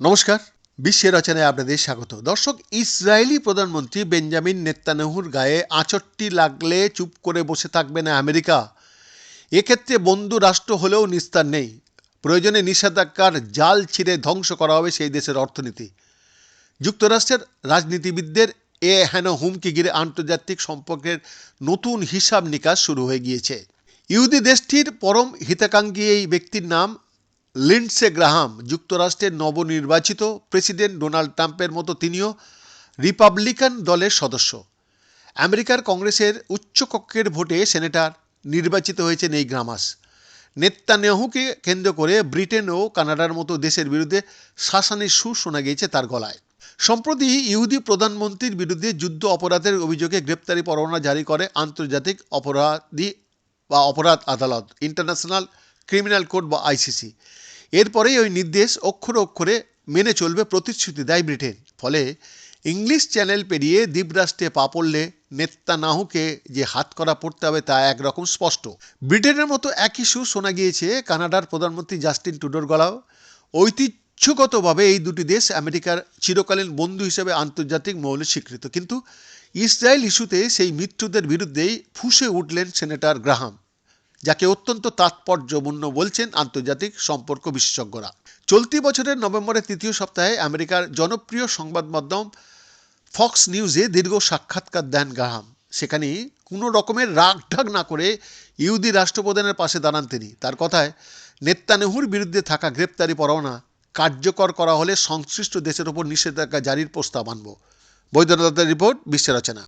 নমস্কার। বিশ্বের রচনায় আপনাদের স্বাগত। দর্শক, ইসরায়েলি প্রধানমন্ত্রী বেঞ্জামিন নেত্তানাহুর গায়ে আঁচড়টি লাগলে চুপ করে বসে থাকবে না আমেরিকা। এক্ষেত্রে বন্ধু রাষ্ট্র হলেও নিস্তার নেই। প্রয়োজনে নিষেধাজ্ঞার জাল ছিঁড়ে ধ্বংস করা হবে সেই দেশের অর্থনীতি। যুক্তরাষ্ট্রের রাজনীতিবিদদের এ হেন হুমকি ঘিরে আন্তর্জাতিক সম্পর্কের নতুন হিসাব নিকাশ শুরু হয়ে গিয়েছে। ইহুদি দেশটির পরম হিতাকাঙ্ক্ষী এই ব্যক্তির নাম লিন্ডসে গ্রাহাম যুক্তরাষ্ট্রের নবনির্বাচিত প্রেসিডেন্ট ডোনাল্ড ট্রাম্পের মতো তিনিও রিপাবলিকান দলের সদস্য। আমেরিকার কংগ্রেসের উচ্চকক্ষের ভোটে সেনেটর নির্বাচিত হয়েছেন এই গ্রামাস। নেত্তানিয়াহুকে কেন্দ্র করে ব্রিটেন ও কানাডার মতো দেশের বিরুদ্ধে শাসানের সুর শোনা গিয়েছে তার গলায়। সম্প্রতি ইহুদি প্রধানমন্ত্রীর বিরুদ্ধে যুদ্ধ অপরাধের অভিযোগে গ্রেপ্তারি পরোয়ানা জারি করে আন্তর্জাতিক অপরাধী বা অপরাধ আদালত, ইন্টারন্যাশনাল ক্রিমিনাল কোর্ট বা আইসিসি। এরপরেই ওই নির্দেশ অক্ষরে অক্ষরে মেনে চলবে প্রতিশ্রুতি দেয় ব্রিটেন। ফলে ইংলিশ চ্যানেল পেরিয়ে দ্বীপরাষ্ট্রে পা পড়লে নেত্তানাহুকে যে হাত করা পড়তে হবে তা একরকম স্পষ্ট। ব্রিটেনের মতো একই সুর শোনা গিয়েছে কানাডার প্রধানমন্ত্রী জাস্টিন টুডোর গলাও। ঐতিহ্যগতভাবে এই দুটি দেশ আমেরিকার চিরকালীন বন্ধু হিসেবে আন্তর্জাতিক মহলে স্বীকৃত। কিন্তু ইসরায়েল ইস্যুতে সেই মৃত্যুদের বিরুদ্ধেই ফুঁসে উঠলেন সেনেটর গ্রাহাম। যাকে অত্যন্ত তাৎপর্যপূর্ণ বলছেন আন্তর্জাতিক সম্পর্ক বিশেষজ্ঞরা। চলতি বছরের নভেম্বরের তৃতীয় সপ্তাহে আমেরিকার জনপ্রিয় সংবাদ মাধ্যম ফক্স নিউজে দীর্ঘ সাক্ষাৎকার দেন গ্রাহাম। সেখানে কোনো রকমের রাগ ঢাক না করে ইহুদি রাষ্ট্রপ্রধানের পাশে দাঁড়ান তিনি। তার কথায় নেত্তানেহুর বিরুদ্ধে থাকা গ্রেপ্তারি পরোয়ানা কার্যকর করা হলে সংশ্লিষ্ট দেশের ওপর নিষেধাজ্ঞা জারির প্রস্তাব আনব। বৈদ্যনাথের রিপোর্ট বিশ্বের রচনা।